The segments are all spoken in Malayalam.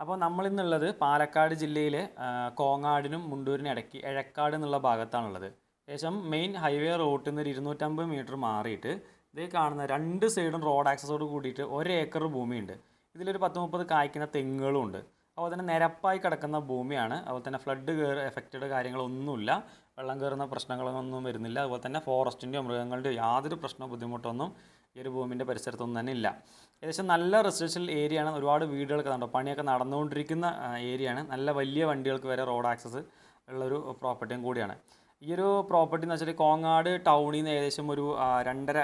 അപ്പോൾ നമ്മളിന്നുള്ളത് പാലക്കാട് ജില്ലയിലെ കോങ്ങാടിനും മുണ്ടൂരിനും ഇടയ്ക്ക് എഴക്കാട് എന്നുള്ള ഭാഗത്താണുള്ളത്. ഏകദേശം മെയിൻ ഹൈവേ റോട്ടിൽ നിന്ന് ഇരുന്നൂറ്റമ്പത് മീറ്റർ മാറിയിട്ട് ഇതേ കാണുന്ന രണ്ട് സൈഡും റോഡ് ആക്സസോട് കൂടിയിട്ട് ഒരു ഏക്കർ ഭൂമിയുണ്ട്. ഇതിലൊരു പത്ത് മുപ്പത് കായ്ക്കുന്ന തെങ്ങുകളും ഉണ്ട്. അതുപോലെ തന്നെ നിരപ്പായി കിടക്കുന്ന ഭൂമിയാണ്. അതുപോലെ തന്നെ ഫ്ലഡ് കയറി എഫക്റ്റഡ് കാര്യങ്ങളൊന്നുമില്ല. വെള്ളം കയറുന്ന പ്രശ്നങ്ങളൊന്നും വരുന്നില്ല. അതുപോലെ തന്നെ ഫോറസ്റ്റിന്റെയോ മൃഗങ്ങളുടെയോ യാതൊരു പ്രശ്നമോ ബുദ്ധിമുട്ടൊന്നും ഈ ഒരു ഭൂമിന്റെ പരിസരത്തൊന്നും തന്നെ ഇല്ല. ഏകദേശം നല്ല റെസിഡൻഷ്യൽ ഏരിയ ആണ്. ഒരുപാട് വീടുകളൊക്കെ കണ്ടോ? പണിയൊക്കെ നടന്നുകൊണ്ടിരിക്കുന്ന ഏരിയ ആണ്. നല്ല വലിയ വണ്ടികൾക്ക് വരെ റോഡ് ആക്സസ് ഉള്ളൊരു പ്രോപ്പർട്ടിയും കൂടിയാണ്. ഈ ഒരു പ്രോപ്പർട്ടി എന്ന് വെച്ചാൽ കോങ്ങാട് ടൗണിൽ നിന്ന് ഏകദേശം ഒരു രണ്ടര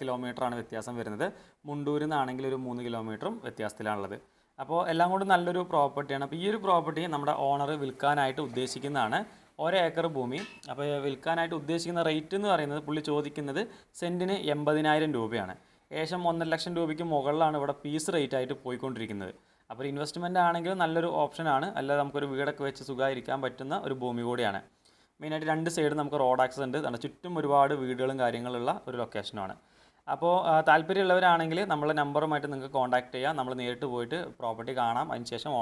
കിലോമീറ്ററാണ് വ്യത്യാസം വരുന്നത്. മുണ്ടൂരിൽ നിന്നാണെങ്കിൽ ഒരു മൂന്ന് കിലോമീറ്ററും വ്യത്യാസത്തിലാണുള്ളത്. അപ്പോൾ എല്ലാം കൊണ്ടും നല്ലൊരു പ്രോപ്പർട്ടിയാണ് അപ്പോൾ ഈ ഒരു പ്രോപ്പർട്ടി നമ്മുടെ ഓണർ വിൽക്കാനായിട്ട് ഉദ്ദേശിക്കുന്നതാണ്. ഒരേക്കർ ഭൂമി. അപ്പോൾ വിൽക്കാനായിട്ട് ഉദ്ദേശിക്കുന്ന റേറ്റ് എന്ന് പറയുന്നത് പുള്ളി ചോദിക്കുന്നത് സെന്റിന് എൺപതിനായിരം രൂപയാണ്. ഏകദേശം ഒന്നര ലക്ഷം രൂപയ്ക്ക് മുകളിലാണ് ഇവിടെ പീസ് റേറ്റ് ആയിട്ട് പോയിക്കൊണ്ടിരിക്കുന്നത്. അപ്പോൾ ഇൻവെസ്റ്റ്മെന്റ് ആണെങ്കിലും നല്ലൊരു ഓപ്ഷനാണ് അല്ലാതെ നമുക്കൊരു വീടൊക്കെ വെച്ച് സുഖമായിരിക്കാൻ പറ്റുന്ന ഒരു ഭൂമി കൂടിയാണ്. മെയിനായിട്ട് രണ്ട് സൈഡ് നമുക്ക് റോഡ് ആക്സസ് ഉണ്ട്. നമ്മുടെ ചുറ്റും ഒരുപാട് വീടുകളും കാര്യങ്ങളുള്ള ഒരു ലൊക്കേഷനാണ് അപ്പോൾ താല്പര്യമുള്ളവരാണെങ്കിൽ നമ്മളെ നമ്പറുമായിട്ട് നിങ്ങൾക്ക് കോൺടാക്ട് ചെയ്യാം. നമ്മൾ നേരിട്ട് പോയിട്ട് പ്രോപ്പർട്ടി കാണാം. അതിനുശേഷം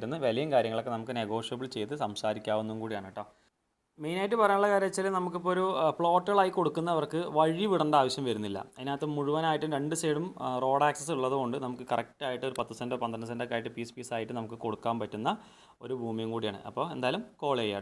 ഇരുന്ന് വിലയും കാര്യങ്ങളൊക്കെ നമുക്ക് നെഗോഷ്യബിൾ ചെയ്ത് സംസാരിക്കാവുന്നതും കൂടിയാണ് കേട്ടോ. മെയിനായിട്ട് പറയാനുള്ള കാര്യം വെച്ചാൽ നമുക്കിപ്പോൾ ഒരു പ്ലോട്ടുകളായി കൊടുക്കുന്നവർക്ക് വഴി വിടേണ്ട ആവശ്യം വരുന്നില്ല. അതിനകത്ത് മുഴുവനായിട്ടും രണ്ട് സൈഡും റോഡ് ആക്സസ് ഉള്ളതുകൊണ്ട് നമുക്ക് കറക്റ്റായിട്ട് ഒരു പത്ത് സെന്റോ പന്ത്രണ്ട് സെന്റോ ഒക്കെ ആയിട്ട് പീസ് പീസായിട്ട് നമുക്ക് കൊടുക്കാൻ പറ്റുന്ന ഒരു ഭൂമിയും കൂടിയാണ്. അപ്പോൾ എന്തായാലും കോൾ ചെയ്യാം.